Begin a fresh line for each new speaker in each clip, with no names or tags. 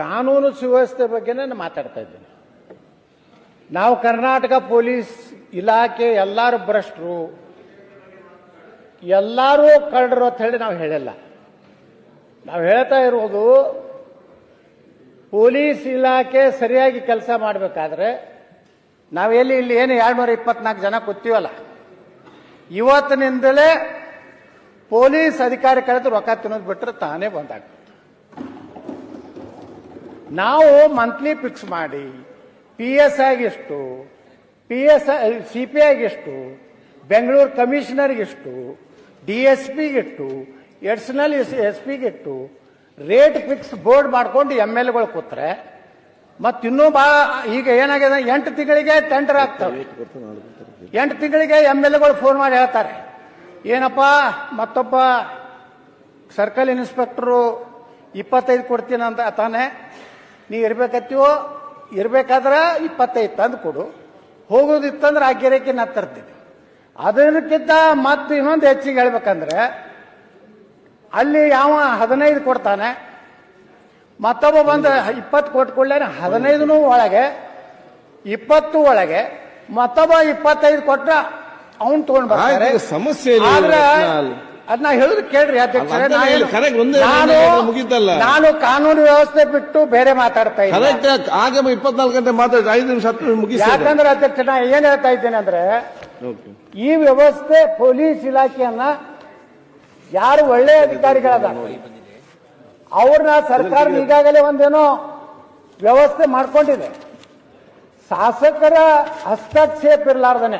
ಕಾನೂನು ಸುವ್ಯವಸ್ಥೆ ಬಗ್ಗೆ ನಾನು ಮಾತಾಡ್ತಾ ಇದ್ದೀನಿ. ನಾವು ಕರ್ನಾಟಕ ಪೊಲೀಸ್ ಇಲಾಖೆ ಎಲ್ಲರೂ ಭ್ರಷ್ಟರು. ಎಲ್ಲರೂ ಕಳ್ಳರು ಅಂತ ಹೇಳಿ ನಾವು ಹೇಳಲ್ಲ. ನಾವು ಹೇಳ್ತಾ ಇರೋದು ಪೊಲೀಸ್ ಇಲಾಖೆ ಸರಿಯಾಗಿ ಕೆಲಸ ಮಾಡಬೇಕಾದ್ರೆ ನಾವೆಲ್ಲಿ ಇಲ್ಲಿ ಏನು ಎರಡ್ನೂರ ಇಪ್ಪತ್ನಾಲ್ಕು ಜನ ಕೂತೀವಲ್ಲ. ಇವತ್ತಿನಿಂದಲೇ ಪೊಲೀಸ್ ಅಧಿಕಾರಿ ಕಳೆದು ರೊಕ್ಕ ತಿನ್ನೋದು ಬಿಟ್ಟರೆ ತಾನೇ ಬಂದಾಗ ನಾವು ಮಂತ್ಲಿ ಫಿಕ್ಸ್ ಮಾಡಿ ಪಿ ಎಸ್ ಆಗಿಷ್ಟು ಪಿ ಎಸ್ ಸಿ ಪಿ ಆಗಿಷ್ಟು ಬೆಂಗಳೂರು ಕಮಿಷನರ್ಗಿಷ್ಟು ಡಿ ಎಸ್ ಪಿಗಿಟ್ಟು ಎಡಿಷನಲ್ ಎಸ್ ಪಿಗಿಟ್ಟು ರೇಟ್ ಫಿಕ್ಸ್ ಬೋರ್ಡ್ ಮಾಡ್ಕೊಂಡು ಎಂ ಎಲ್ ಎಗಳು ಕೂತ್ರೆ ಮತ್ತಿನ್ನೂ ಬಾ, ಈಗ ಏನಾಗಿದೆ, ಎಂಟು ತಿಂಗಳಿಗೆ ಟೆಂಡರ್ ಆಗ್ತವೆ. ಎಂಟು ತಿಂಗಳಿಗೆ ಎಂ ಎಲ್ ಎಗಳು ಫೋನ್ ಮಾಡಿ ಹೇಳ್ತಾರೆ. ಏನಪ್ಪ, ಮತ್ತೊಬ್ಬ ಸರ್ಕಲ್ ಇನ್ಸ್ಪೆಕ್ಟರು ಇಪ್ಪತ್ತೈದು ಕೊಡ್ತೀನಿ ಅಂತ ತಾನೆ ನೀ ಇರ್ಬೇಕತ್ತೀವೋ ಇರ್ಬೇಕಾದ್ರೆ ಇಪ್ಪತ್ತೈದು ತಂದು ಕೊಡು. ಹೋಗೋದಿತ್ತಂದ್ರೆ ಆ ಗೆರೆಕ್ಕೆ ನಾ ತರ್ತೀನಿ. ಅದಕ್ಕಿಂತ ಮತ್ತೆ ಇನ್ನೊಂದು ಹೆಚ್ಚಿಗೆ ಹೇಳ್ಬೇಕಂದ್ರೆ ಅಲ್ಲಿ ಯಾವ ಹದಿನೈದು ಕೊಡ್ತಾನೆ ಮತ್ತೊಬ್ಬ ಬಂದ ಇಪ್ಪತ್ತು ಕೊಟ್ಟು ಕೊಡ್ಲೇನೆ ಹದಿನೈದನೂ ಒಳಗೆ ಇಪ್ಪತ್ತು ಒಳಗೆ ಮತ್ತೊಬ್ಬ ಇಪ್ಪತ್ತೈದು ಕೊಟ್ಟ ಅವನು ತಗೊಂಡ್ ಬರ್ತಾರೆ.
ಸಮಸ್ಯೆ
ಆದ್ರೆ. ಅದನ್ನ ಹೇಳಿದ್ರೆ ಕೇಳ್ರಿ ಅಧ್ಯಕ್ಷರೇ.
ಅದನ್ನ
ನಾನು-
ಮುಗೀತಲ್ಲ.
ಕಾನೂನು ವ್ಯವಸ್ಥೆ ಬಿಟ್ಟು ಬೇರೆ ಮಾತಾಡ್ತಾ
ಕರೆಕ್ಟ್ ಆಗ ಇಪ್ಪತ್ನಾಲ್ಕು ಗಂಟೆ ಮಾತಾಡಿ ಐದು ನಿಮಿಷ ಹತ್ತು ನಿಮಿಷ ಮುಗಿಸಿ
ಯಾಕಂದ್ರೆ ಅಧ್ಯಕ್ಷ ನಾ ಏನ್ ಹೇಳ್ತಾ ಇದ್ದೇನೆ ಅಂದ್ರೆ ಈ ವ್ಯವಸ್ಥೆ ಪೊಲೀಸ್ ಇಲಾಖೆಯನ್ನ ಯಾರು ಒಳ್ಳೆ ಅಧಿಕಾರಿಗಳದ ಅವ್ರನ್ನ ಸರ್ಕಾರ ಈಗಾಗಲೇ ಒಂದೇನೋ ವ್ಯವಸ್ಥೆ ಮಾಡ್ಕೊಂಡಿದೆ. ಶಾಸಕರ ಹಸ್ತಕ್ಷೇಪ ಇರಲಾರ್ದನೆ.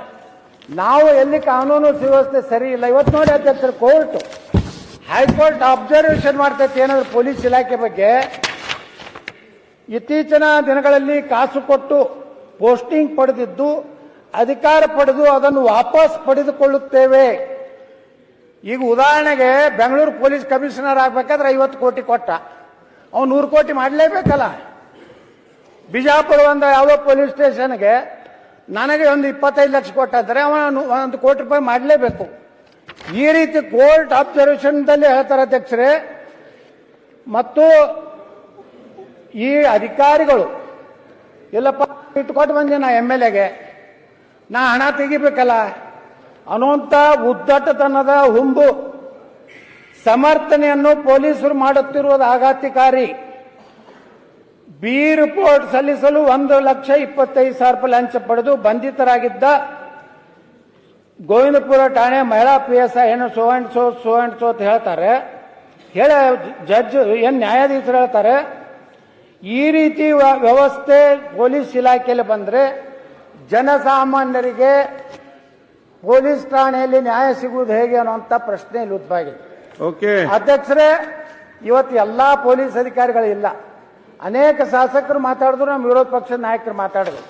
ನಾವು ಎಲ್ಲಿ ಕಾನೂನು ಸುವ್ಯವಸ್ಥೆ ಸರಿ ಇಲ್ಲ, ಇವತ್ತು ನೋಡಿ ಅಧ್ಯಕ್ಷರು ಕೋರ್ಟ್. ಹೈಕೋರ್ಟ್ ಅಬ್ಸರ್ವೇಷನ್ ಮಾಡ್ತೈತೆ, ಏನಾದ್ರು ಪೊಲೀಸ್ ಇಲಾಖೆ ಬಗ್ಗೆ? ಇತ್ತೀಚಿನ ದಿನಗಳಲ್ಲಿ ಕಾಸು ಕೊಟ್ಟು ಪೋಸ್ಟಿಂಗ್ ಪಡೆದಿದ್ದು, ಅಧಿಕಾರ ಪಡೆದು ಅದನ್ನು ವಾಪಸ್ ಪಡೆದುಕೊಳ್ಳುತ್ತೇವೆ. ಈಗ ಉದಾಹರಣೆಗೆ ಬೆಂಗಳೂರು ಪೊಲೀಸ್ ಕಮಿಷನರ್ ಆಗ್ಬೇಕಾದ್ರೆ ಐವತ್ತು ಕೋಟಿ ಕೊಟ್ಟ. ಅವ್ನು ನೂರು ಕೋಟಿ ಮಾಡಲೇಬೇಕಲ್ಲ. ಬಿಜಾಪುರ ಒಂದು ಯಾವುದೋ ಪೊಲೀಸ್ ಸ್ಟೇಷನ್ಗೆ ನನಗೆ ಒಂದು ಇಪ್ಪತ್ತೈದು ಲಕ್ಷ ಕೊಟ್ಟಿದ್ದಾರೆ ಅವನು ಒಂದು ಕೋಟಿ ರೂಪಾಯಿ ಮಾಡಲೇಬೇಕು. ಈ ರೀತಿ ಕೋರ್ಟ್ ಅಬ್ಸರ್ವೇಷನ್ದಲ್ಲಿ ಹೇಳ್ತಾರೆ ಅಧ್ಯಕ್ಷರೇ, ಮತ್ತು ಈ ಅಧಿಕಾರಿಗಳು ಇಲ್ಲಪ್ಪ ಇಟ್ಕೊಟ್ಟು ಬಂದೆ ನಾ ಎಂ ಎಲ್ ಎಗೆ. ನಾ ಹಣ ತೆಗಿಬೇಕಲ್ಲ, ಅನ್ನುವಂಥ ಉದ್ದಟತನದ ಹುಂಬು, ಸಮರ್ಥನೆಯನ್ನು ಪೊಲೀಸರು ಮಾಡುತ್ತಿರುವುದು ಆಘಾತಕಾರಿ. ಬಿ ರಿಪೋರ್ಟ್ ಸಲ್ಲಿಸಲು ಒಂದು ಲಕ್ಷ ಇಪ್ಪತ್ತೈದು ಸಾವಿರ ರೂಪಾಯಿ ಲಂಚ ಪಡೆದು ಬಂಧಿತರಾಗಿದ್ದ ಗೋವಿಂದಪುರ ಠಾಣೆ ಮಹಿಳಾ ಪಿ ಎಸ್ ಐ ಏನು so and so so and so ಅಂತ ಹೇಳ್ತಾರೆ. ಹೇಳ ಜಡ್ಜ್ ಏನು ನ್ಯಾಯಾಧೀಶರು ಹೇಳ್ತಾರೆ ಈ ರೀತಿ ವ್ಯವಸ್ಥೆ ಪೊಲೀಸ್ ಇಲಾಖೆಯಲ್ಲಿ ಬಂದ್ರೆ ಜನಸಾಮಾನ್ಯರಿಗೆ ಪೊಲೀಸ್ ಠಾಣೆಯಲ್ಲಿ ನ್ಯಾಯ ಸಿಗುವುದು ಹೇಗೆ ಅನ್ನುವಂಥ ಪ್ರಶ್ನೆ ಇಲ್ಲಿ
ಓಕೆ
ಅಧ್ಯಕ್ಷರೇ ಇವತ್ತು ಎಲ್ಲಾ ಪೊಲೀಸ್ ಅಧಿಕಾರಿಗಳು ಇಲ್ಲ. ಅನೇಕ ಶಾಸಕರು ಮಾತಾಡಿದ್ರು ನಮ್ಮ ವಿರೋಧ ಪಕ್ಷದ ನಾಯಕರು ಮಾತಾಡಿದ್ರು.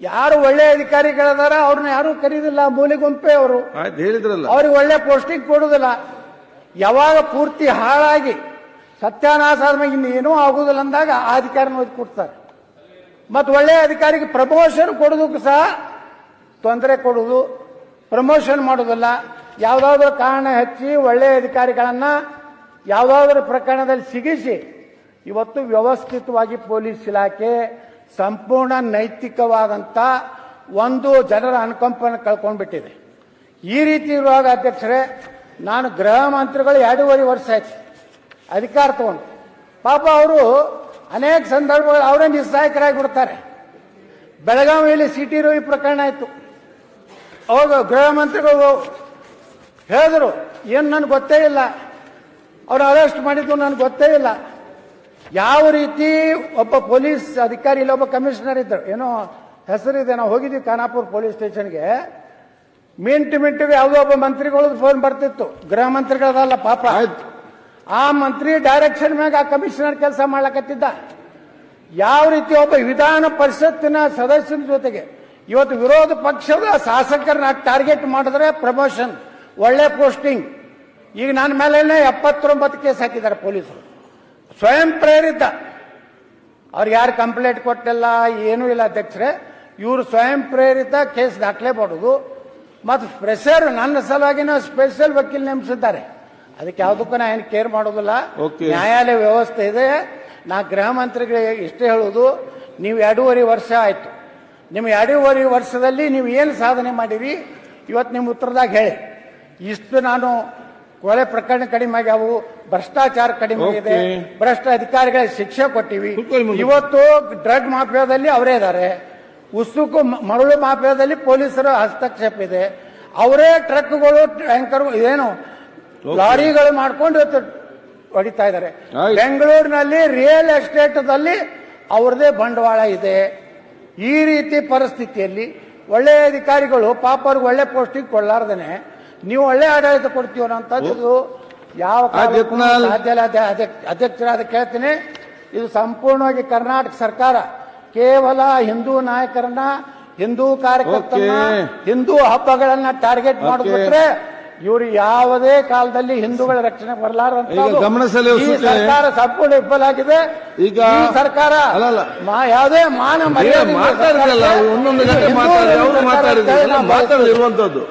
ಯಾರು ಒಳ್ಳೆ ಅಧಿಕಾರಿಗಳದಾರ ಅವ್ರನ್ನ ಯಾರು ಕರೀದಿಲ್ಲ ಮೂಲೆ ಗುಂಪೆ ಅವರು.
ಹೇಳಿದ್ರಲ್ಲ.
ಅವ್ರಿಗೆ ಒಳ್ಳೆ ಪೋಸ್ಟಿಂಗ್ ಕೊಡುದಿಲ್ಲ. ಯಾವಾಗ ಪೂರ್ತಿ ಹಾಳಾಗಿ ಸತ್ಯಾನಾಶ ಆದ್ಮೇಲೆ ಏನೂ ಆಗುದಿಲ್ಲ ಅಂದಾಗ ಆ ಅಧಿಕಾರಿನ ಕೊಡ್ತಾರೆ ಮತ್ತು ಒಳ್ಳೆ ಅಧಿಕಾರಿಗೆ ಪ್ರಮೋಷನ್ ಕೊಡೋದಕ್ಕೂ ಸಹ ತೊಂದರೆ ಕೊಡುವುದು ಪ್ರಮೋಷನ್ ಮಾಡೋದಿಲ್ಲ. ಯಾವುದಾದ್ರೂ ಕಾರಣ ಹಚ್ಚಿ ಒಳ್ಳೆ ಅಧಿಕಾರಿಗಳನ್ನ ಯಾವುದಾದ್ರೂ ಪ್ರಕರಣದಲ್ಲಿ ಸಿಗಿಸಿ ಇವತ್ತು ವ್ಯವಸ್ಥಿತವಾಗಿ ಪೊಲೀಸ್ ಇಲಾಖೆ ಸಂಪೂರ್ಣ ನೈತಿಕವಾದಂಥ ಒಂದು ಜನರ ಅನುಕಂಪನ ಕಳ್ಕೊಂಡ್ಬಿಟ್ಟಿದೆ. ಈ ರೀತಿ ಇರುವಾಗ ಅಧ್ಯಕ್ಷರೇ, ನಾನು ಗೃಹ ಮಂತ್ರಿಗಳು ಎರಡೂವರೆ ವರ್ಷ ಆಯ್ತು. ಅಧಿಕಾರ ತಗೊಂಡು. ಪಾಪ ಅವರು ಅನೇಕ ಸಂದರ್ಭಗಳು ಅವರೇ ನಿಸ್ಸಹಾಯಕರಾಗಿ ಬಿಡ್ತಾರೆ. ಬೆಳಗಾವಿಯಲ್ಲಿ ಸಿಟಿ ರವಿ ಪ್ರಕರಣ ಆಯಿತು. ಅವಾಗ ಗೃಹ ಮಂತ್ರಿಗಳು ಹೇಳಿದ್ರು, ಏನು ನನಗೆ ಗೊತ್ತೇ ಇಲ್ಲ. ಅವ್ರು ಅರೆಸ್ಟ್ ಮಾಡಿದ್ದು ನನಗೆ ಗೊತ್ತೇ ಇಲ್ಲ. ಯಾವ ರೀತಿ ಒಬ್ಬ ಪೊಲೀಸ್ ಅಧಿಕಾರಿ ಇಲ್ಲ ಒಬ್ಬ ಕಮಿಷನರ್ ಇದ್ದರು. ಏನೋ ಹೆಸರಿದೆ ನಾವು ಹೋಗಿದ್ವಿ ಖಾನಾಪುರ ಪೊಲೀಸ್ ಸ್ಟೇಷನ್ಗೆ. ಮಿಂಟು ಮಿಂಟು ಯಾವುದೋ ಒಬ್ಬ ಮಂತ್ರಿಗಳು ಫೋನ್ ಬರ್ತಿತ್ತು. ಗೃಹ ಮಂತ್ರಿಗಳದಲ್ಲ ಪಾಪ.
ಆಯ್ತು.
ಆ ಮಂತ್ರಿ ಡೈರೆಕ್ಷನ್ ಮ್ಯಾಗ ಆ ಕಮಿಷನರ್ ಕೆಲಸ ಮಾಡ್ಲಕತ್ತಿದ್ದ ಯಾವ ರೀತಿ ಒಬ್ಬ ವಿಧಾನ ಪರಿಷತ್ತಿನ ಸದಸ್ಯನ ಜೊತೆಗೆ ಇವತ್ತು ವಿರೋಧ ಪಕ್ಷದ ಶಾಸಕರನ್ನ ಟಾರ್ಗೆಟ್ ಮಾಡಿದ್ರೆ ಪ್ರಮೋಷನ್ ಒಳ್ಳೆ ಪೋಸ್ಟಿಂಗ್ ಈಗ ನನ್ನ ಮೇಲೆ ಎಪ್ಪತ್ತೊಂಬತ್ತು ಕೇಸ್ ಹಾಕಿದ್ದಾರೆ ಪೊಲೀಸರು. ಸ್ವಯಂ ಪ್ರೇರಿತ. ಅವ್ರಿಗೆ ಯಾರು ಕಂಪ್ಲೇಂಟ್ ಕೊಟ್ಟಿಲ್ಲ ಏನೂ ಇಲ್ಲ ಅಧ್ಯಕ್ಷರೇ. ಇವರು ಸ್ವಯಂ ಪ್ರೇರಿತ ಕೇಸ್ ದಾಖಲೆ ಮಾಡೋದು ಮತ್ತು ಪ್ರೆಷರ್ ನನ್ನ ಸಲುವಾಗಿನ ಸ್ಪೆಷಲ್ ವಕೀಲ್ ನೇಮಿಸಿದ್ದಾರೆ. ಅದಕ್ಕೆ ಯಾವುದಕ್ಕೂ ನಾ ಏನು ಕೇರ್ ಮಾಡೋದಿಲ್ಲ. ನ್ಯಾಯಾಲಯ ವ್ಯವಸ್ಥೆ ಇದೆ. ನಾ ಗೃಹ ಮಂತ್ರಿಗಳಿಗೆ ಇಷ್ಟೇ ಹೇಳುವುದು ನೀವು ಎರಡೂವರೆ ವರ್ಷ ಆಯ್ತು. ನಿಮ್ಮ ಎರಡೂವರೆ ವರ್ಷದಲ್ಲಿ ನೀವು ಏನು ಸಾಧನೆ ಮಾಡಿರಿ? ಇವತ್ತು ನಿಮ್ಮ ಉತ್ತರದಾಗ ಹೇಳಿ. ಇಷ್ಟು ನಾನು ಕೊಲೆ ಪ್ರಕರಣ ಕಡಿಮೆ ಆಗ್ಯಾವು ಭ್ರಷ್ಟಾಚಾರ ಕಡಿಮೆ ಆಗಿದೆ. ಭ್ರಷ್ಟ ಅಧಿಕಾರಿಗಳಿಗೆ ಶಿಕ್ಷೆ ಕೊಟ್ಟಿವಿ. ಇವತ್ತು ಡ್ರಗ್ ಮಾಫಿಯಾದಲ್ಲಿ ಅವರೇ ಇದ್ದಾರೆ. ಉಸುಕು ಮರಳು ಮಾಫಿಯಾದಲ್ಲಿ ಪೊಲೀಸರ ಹಸ್ತಕ್ಷೇಪ ಇದೆ. ಅವರೇ ಟ್ರಕ್ಗಳು ಟ್ಯಾಂಕರ್ ಏನು ಲಾರಿಗಳು ಮಾಡ್ಕೊಂಡು ಇವತ್ತು ಹೊಡಿತಾ ಇದ್ದಾರೆ. ಬೆಂಗಳೂರಿನಲ್ಲಿ ರಿಯಲ್ ಎಸ್ಟೇಟ್ದಲ್ಲಿ ಅವ್ರದೇ ಬಂಡವಾಳ ಇದೆ. ಈ ರೀತಿ ಪರಿಸ್ಥಿತಿಯಲ್ಲಿ ಒಳ್ಳೆಯ ಅಧಿಕಾರಿಗಳು ಪಾಪ ಅವ್ರಿಗೆ ಒಳ್ಳೆ ಪೋಸ್ಟಿಂಗ್ ಕೊಡ್ಲಾರ್ದೇನೆ. ನೀವು ಒಳ್ಳೆ ಆಡಳಿತ ಕೊಡ್ತೀವ ಅಂತದ್ದು ಯಾವ. ಸಾಧ್ಯ ಇಲ್ಲ. ಅಧ್ಯಕ್ಷರಾದ ಕೇಳ್ತೀನಿ. ಇದು ಸಂಪೂರ್ಣವಾಗಿ ಕರ್ನಾಟಕ ಸರ್ಕಾರ. ಕೇವಲ ಹಿಂದೂ ನಾಯಕರನ್ನ ಹಿಂದೂ ಕಾರ್ಯಕರ್ತರನ್ನ ಹಿಂದೂ ಹಬ್ಬಗಳನ್ನ ಟಾರ್ಗೆಟ್ ಮಾಡಿದ್ರೆ ಇವರು ಯಾವುದೇ ಕಾಲದಲ್ಲಿ ಹಿಂದೂಗಳ ರಕ್ಷಣೆ ಈ ಸರ್ಕಾರ ಸಂಪೂರ್ಣ ವಿಫಲ ಆಗಿದೆ.
ಈಗ
ಸರ್ಕಾರ
ಅಲ್ಲಲ್ಲ.
ಮಾ- ಯಾವುದೇ ಮಾನ ಮರ್ಯಾದೆ
ಮಾತಾಡಿರಲ್ಲ ಒಂದೊಂದು ಗಂಟೆ ಮಾತಾಡಿ ಮಾತಾಡಿರುವಂತದ್ದು